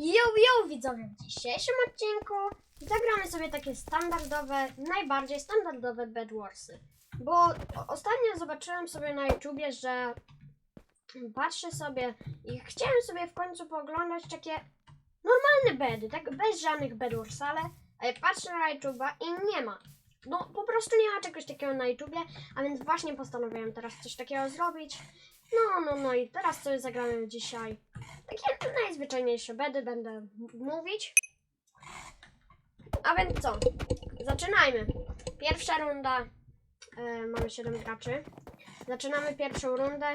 Yo, yo, widzowie, w dzisiejszym odcinku zagramy sobie takie standardowe, najbardziej standardowe Bed Warsy. Bo ostatnio zobaczyłem sobie na YouTubie, że patrzę sobie i chciałem sobie w końcu pooglądać takie normalne bedy, tak bez żadnych Bed Wars, ale ale patrzę na YouTube'a i nie ma. No po prostu nie ma czegoś takiego na YouTubie, a więc właśnie postanowiłem teraz coś takiego zrobić. No, no, no i teraz sobie zagramy dzisiaj takie najzwyczajniejsze bedy będę mówić. A więc co? Zaczynajmy. Pierwsza runda. E, mamy 7 graczy. Zaczynamy pierwszą rundę.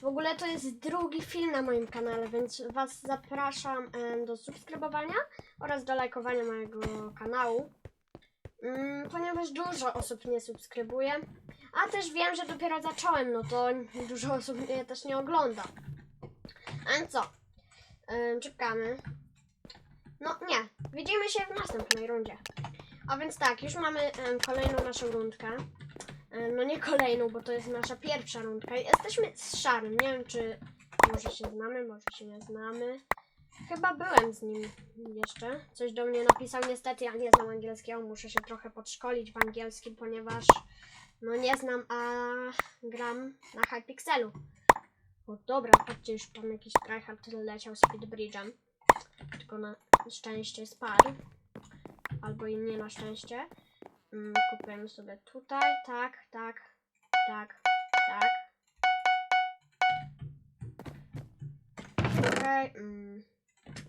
W ogóle to jest drugi film na moim kanale, więc Was zapraszam em, do subskrybowania oraz do lajkowania mojego kanału. Mm, ponieważ dużo osób nie subskrybuje, a też wiem, że dopiero zacząłem, no to dużo osób mnie też nie ogląda. A co? Ym, czekamy. No nie, widzimy się w następnej rundzie. A więc tak, już mamy kolejną naszą rundkę. No nie kolejną, bo to jest nasza pierwsza rundka. Jesteśmy z Szarym. Nie wiem, czy może się znamy, może się nie znamy. Chyba byłem z nim jeszcze. Coś do mnie napisał. Niestety ja nie znam angielskiego. Muszę się trochę podszkolić w angielskim, ponieważ no nie znam, a gram na Hypixelu. O dobra, patrzcie, już tam jakiś tryhard leciał speedbridge'em. Tylko na szczęście spadł. Albo i nie na szczęście. Mm, kupujemy sobie tutaj, tak, tak, tak, tak. Okej, mm,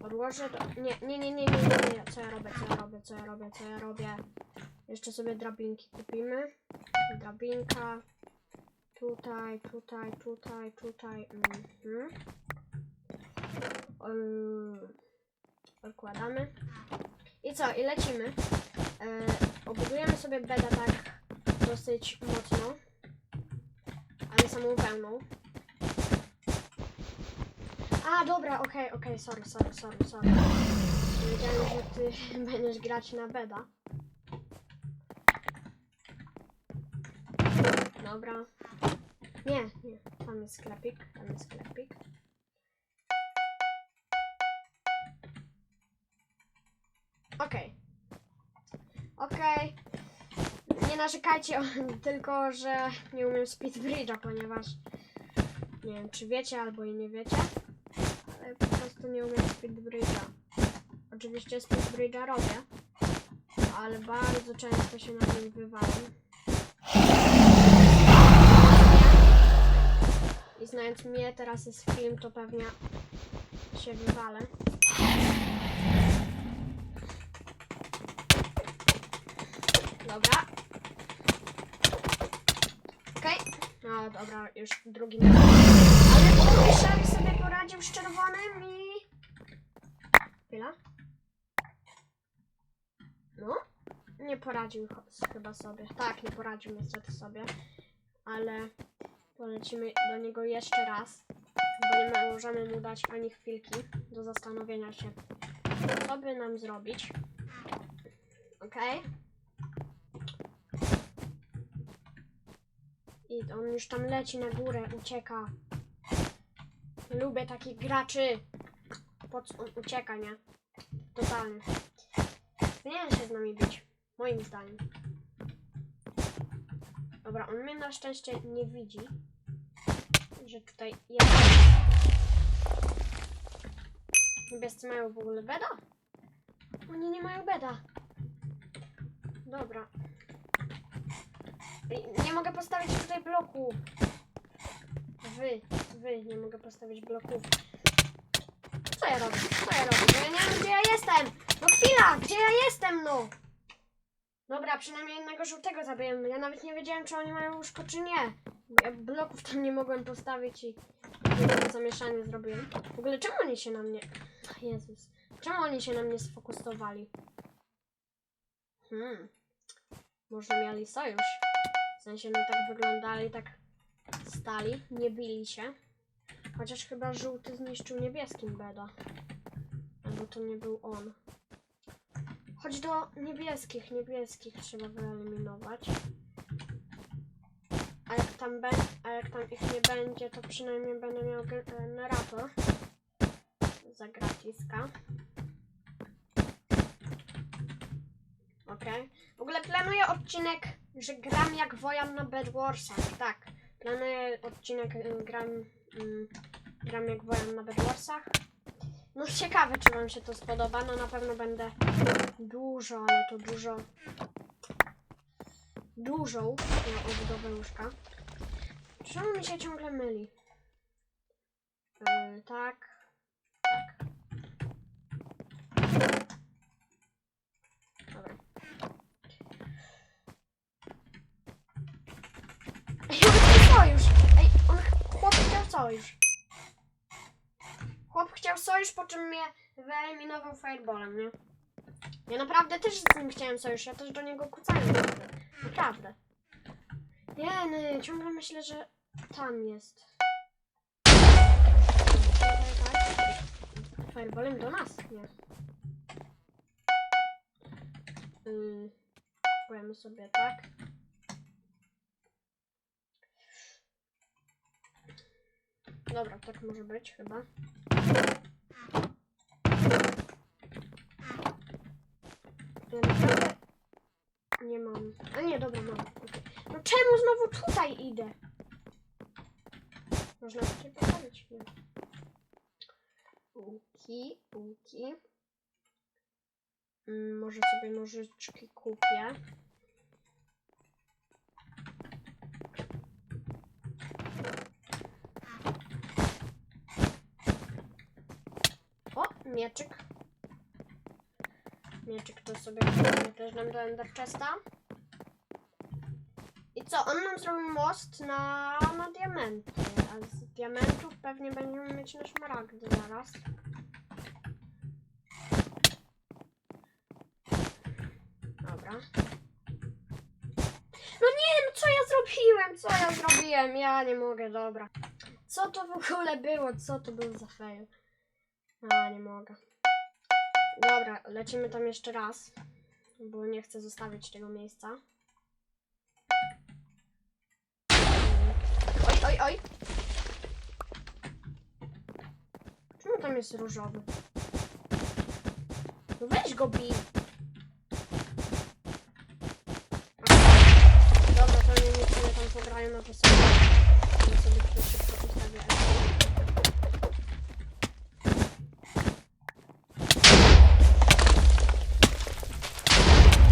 odłożę to. Nie, nie, nie, nie, nie, nie, nie, co ja robię, co ja robię, co ja robię, co ja robię. Jeszcze sobie drabinki kupimy. Drabinka. Tutaj, tutaj, tutaj, tutaj. Mhm. Odkładamy. I co? I lecimy. E, obudujemy sobie beda tak dosyć mocno. Ale samą pełną. A, dobra, okej, okej, sorry, sorry, sorry, sorry. Nie Wiedziałem, że ty będziesz grać na beda. Dobra. Nie, nie. Tam jest sklepik, tam jest sklepik. Okej. Okej. Nie narzekajcie, tylko że nie umiem speedbridge'a, ponieważ nie wiem, czy wiecie albo i nie wiecie, ale po prostu nie umiem speedbridge'a. Oczywiście speedbridge'a robię, ale bardzo często się na nim wywalam. Znając mnie, teraz jest film, to pewnie się wywalę. Dobra. Okej. No dobra, już drugi. Ale on Szary sobie poradził z czerwonym i... Chwila. No? Nie poradził chyba sobie. Tak, nie poradził niestety sobie. Ale polecimy do niego jeszcze raz. Bo nie możemy mu dać ani chwilki do zastanowienia się, co by nam zrobić. Okej. I on już tam leci na górę, ucieka. Lubię takich graczy. Po co on ucieka, nie? Totalnie. Powinien się z nami bić. Moim zdaniem. Dobra, on mnie na szczęście nie widzi. Że tutaj jest. Niebiescy mają w ogóle beda? Oni nie mają beda. Dobra. Nie mogę postawić tutaj bloku. Wy, wy, nie mogę postawić bloków. Co ja robię? Co ja robię? Ja nie wiem, gdzie ja jestem! No chwila! Gdzie ja jestem, no? Dobra, przynajmniej jednego żółtego zabiłem. Ja nawet nie wiedziałem, czy oni mają łóżko, czy nie. Ja bloków tam nie mogłem postawić i zamieszanie zrobiłem. W ogóle czemu oni się na mnie... Jezus. Czemu oni się na mnie sfokusowali? Hmm. Może mieli sojusz? W sensie, no tak wyglądali, tak stali, nie bili się. Chociaż chyba żółty zniszczył niebieskim beda. Albo to nie był on. Chodź do niebieskich, niebieskich trzeba wyeliminować. A jak tam, be, a jak tam ich nie będzie, to przynajmniej będę miał generator za gratiska. Okej. Okay. W ogóle planuję odcinek, że gram jak Wojan na Bed Warsach. Tak. Planuję odcinek, e, gram, mm, gram jak Wojan na Bed Warsach. No ciekawe, czy wam się to spodoba. No na pewno będę dużo, ale to dużo dużą na obudowę łóżka. Czemu mi się ciągle myli? Yy, tak. Tak. Dobra. Ej, on! Ej, on ch- chłop chciał sojusz. Chłop chciał sojusz, po czym mnie wyeliminował fireballem, nie? Ja naprawdę też z nim chciałem sojusz, ja też do niego kucałem. Naprawdę. Nie, nie, ciągle myślę, że tam jest. Fireballem do nas, nie. Yy, sobie tak. Dobra, tak może być chyba. Ja naprawdę nie mam. A nie, dobra, mam. okej. No czemu znowu tutaj idę? Można tutaj postawić. Nie. Łuki, łuki. Mm, może sobie nożyczki kupię. O, mieczyk. Mieczyk to sobie też nam do Ender Chesta. Co, on nam zrobił most na, na diamenty, a z diamentów pewnie będziemy mieć na szmaragdy zaraz. Dobra. No nie, no co ja zrobiłem? Co ja zrobiłem? Ja nie mogę, dobra. Co to w ogóle było? Co to był za fail? A, nie mogę. Dobra, lecimy tam jeszcze raz, bo nie chcę zostawić tego miejsca. Oj, oj! Czemu tam jest różowy? No weź go bij! Dobra, to nie, nie sobie tam pograją, to sobie, ja sobie tu szybko ustawię.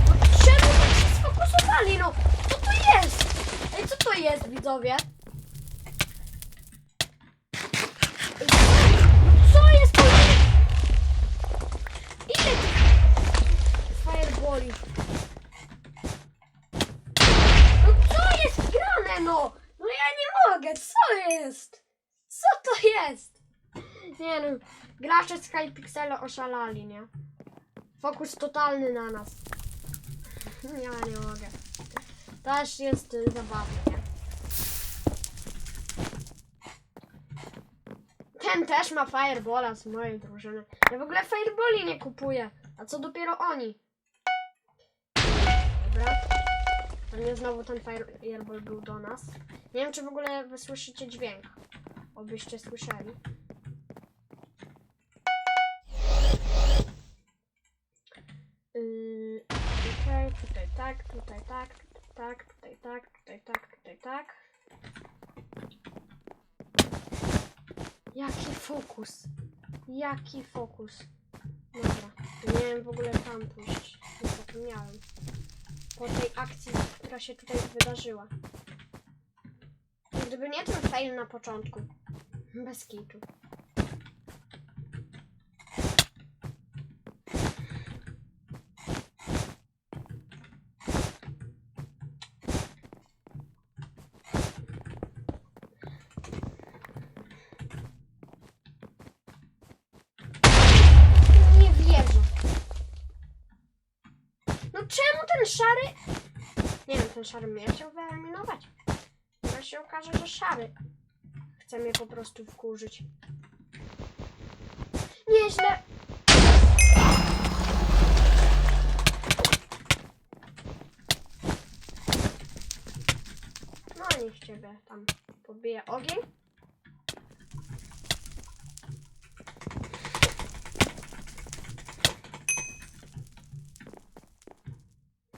No Czemu tak się sfokusowali, no? Co to jest? Ej, co to jest, widzowie? Ej, no Co jest to? Ile tych fireballi? No co jest grane, no? No ja nie mogę, co jest? Co to jest? Nie no, gracze z oszalali, nie? Fokus totalny na nas. Ja nie mogę. Też jest zabawne? Ten też ma Firebola z mojej drużyny. Ja w ogóle Fireballi nie kupuję. A co dopiero oni? Dobra. Pewnie znowu ten Fireball był do nas. Nie wiem, czy w ogóle wy słyszycie dźwięk. Obyście słyszeli. Yy, tutaj tak, tutaj tak, tutaj tak, tutaj tak, tutaj tak, tutaj tak. Jaki fokus? Jaki fokus? Dobra, nie wiem w ogóle tam pójść. Nie zapomniałem. Po tej akcji, która się tutaj wydarzyła. Gdyby nie ten fail na początku. Bez kitu. Nie wierzę. No czemu ten szary... Nie wiem, ten szary mnie chciał wyeliminować. Teraz się okaże, że szary chce mnie po prostu wkurzyć. Nieźle. No niech ciebie tam pobije ogień.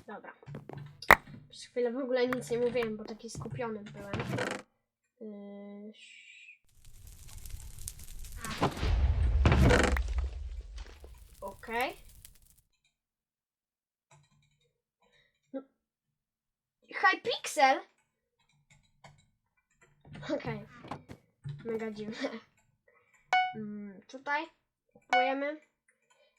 Dobra. Przez chwilę w ogóle nic nie mówiłem, bo taki skupiony byłem. Yy... Okej. No. Hypixel? Okej. Mega dziwne. Mm, tutaj kupujemy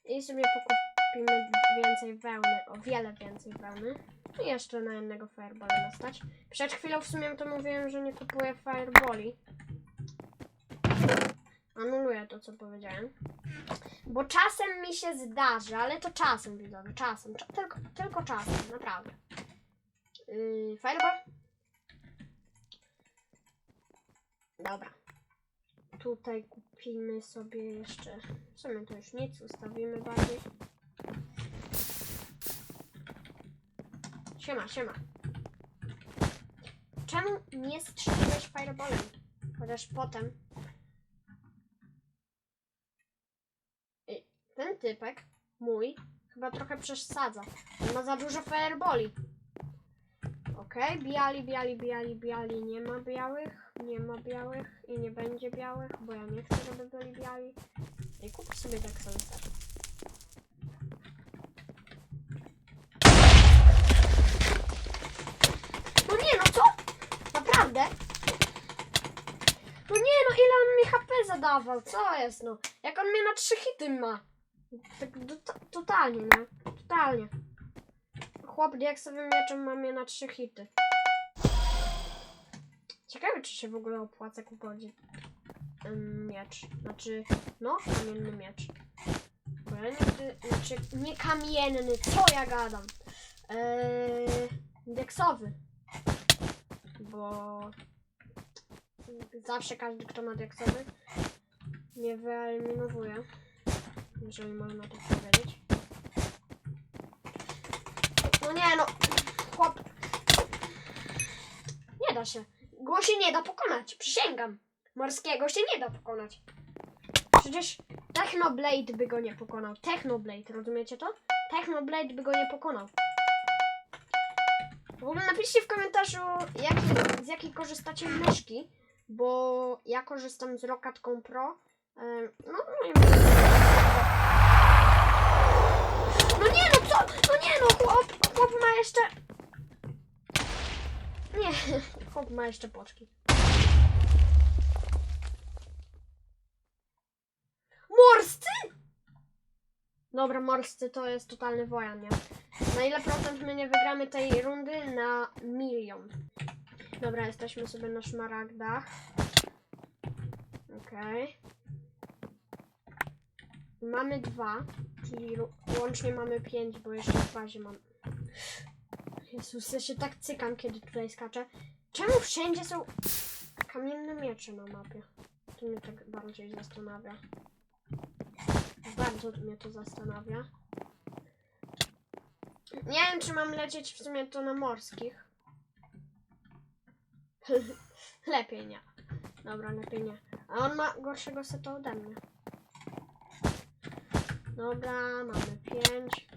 i sobie pokupimy więcej wełny, o wiele więcej wełny. Jeszcze na jednego fireballa nastać. Przed chwilą w sumie to mówiłem, że nie kupuję fireballi. Anuluję to, co powiedziałem. Bo czasem mi się zdarzy, ale to czasem, widzowie, czasem. Cza tylko, tylko czasem, naprawdę. Yy, fireball. Dobra. Tutaj kupimy sobie jeszcze. W sumie to już nic, ustawimy bardziej. Siema, siema. Czemu nie strzeliłeś fireballem? Chociaż potem. Ej, Ten typek, mój, chyba trochę przesadza. On ma za dużo fireballi. Okej, biali, biali, biali, biali. Nie ma białych, nie ma białych i nie będzie białych, bo ja nie chcę, żeby byli biali. I kup sobie tak sobie set. No nie, no co? Naprawdę? No nie, no ile on mi HP zadawał? Co jest, no? Jak on mnie na trzy hity ma? Tak do, totalnie, nie? Totalnie. Chłop diaksowym mieczem ma mnie na trzy hity. Ciekawe, czy się w ogóle opłaca kupować miecz. Znaczy, no, kamienny miecz. Znaczy, nie kamienny, co ja gadam? Eee, diaksowy. Bo zawsze każdy, kto ma diaksowy, mnie wyeliminowuje. Jeżeli można tak powiedzieć. No nie no, chłop. Nie da się. Go się nie da pokonać, przysięgam. Morskiego się nie da pokonać. Przecież Technoblade by go nie pokonał. Technoblade, rozumiecie to? Technoblade by go nie pokonał. W ogóle napiszcie w komentarzu, z jakiej korzystacie myszki, bo ja korzystam z Rokatką Pro. No, no. No nie no, co? No nie no, chłop, chłop ma jeszcze... Nie, chłop ma jeszcze poczki. Morscy? Dobra, morscy to jest totalny wojan, nie? Na ile procent my nie wygramy tej rundy? Na milion. Dobra, jesteśmy sobie na szmaragdach. Okej. Mamy dwa, czyli łącznie mamy pięć, bo jeszcze w bazie mam. Jezus, ja się tak cykam, kiedy tutaj skaczę. Czemu wszędzie są kamienne miecze na mapie? To mnie tak bardziej zastanawia. Bardzo mnie to zastanawia. Nie wiem, czy mam lecieć w sumie to na morskich. lepiej nie. Dobra, lepiej nie. A on ma gorszego seta ode mnie. Dobra, mamy 5.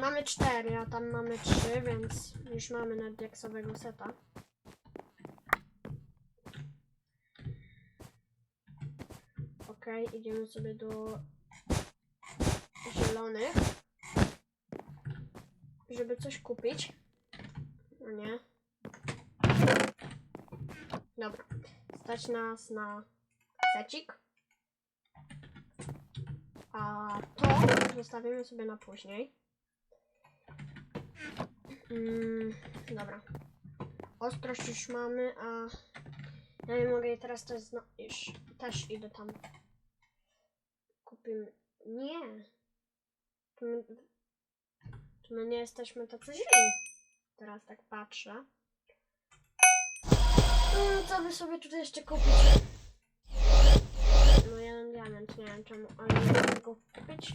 Mamy 4, a tam mamy 3, więc już mamy nadjaksowego seta. Okej, idziemy sobie do zielonych, żeby coś kupić. No nie. Dobra, stać nas na secik. A to zostawimy sobie na później. Mm, dobra. Ostrość już mamy, a ja nie mogę jej teraz też. Już też idę tam. Kupimy. Nie. To my, to my nie jesteśmy tacy źli. Teraz tak patrzę. Mm, co by sobie tutaj jeszcze kupić? No jeden diament, nie wiem czemu, ale nie mogę go kupić.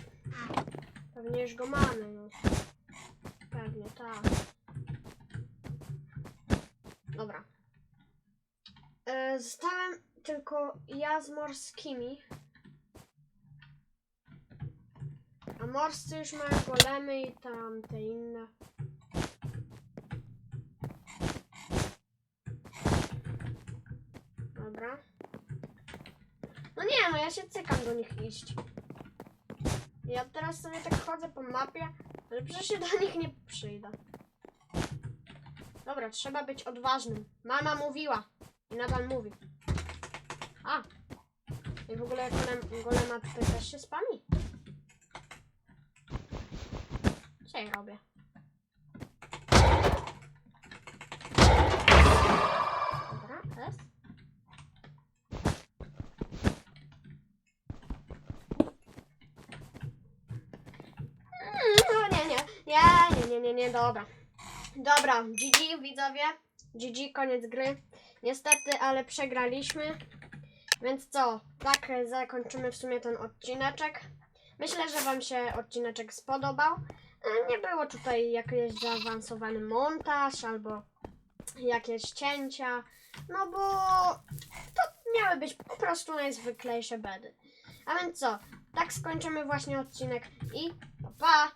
Pewnie już go mamy, no. Pewnie, tak. Dobra. E, zostałem tylko ja z morskimi. morscy już mają golemy i tam te inne. Dobra. No nie, no ja się cykam do nich iść. Ja teraz sobie tak chodzę po mapie, ale przecież się do nich nie przyjdę. Dobra, trzeba być odważnym. Mama mówiła i nadal mówi. A! I w ogóle golem, golema tutaj też się spami. Co robię? Dobra, S. Mm, No nie, nie, nie, nie, nie, nie, dobra. Dobra, GG widzowie, GG, koniec gry. Niestety, ale przegraliśmy. Więc co, tak zakończymy w sumie ten odcineczek. Myślę, że Wam się odcineczek spodobał. E, Nie było tutaj jakiś zaawansowany montaż albo jakieś cięcia, no bo to miały być po prostu najzwyklejsze bedy. A więc co, tak skończymy właśnie odcinek i pa pa!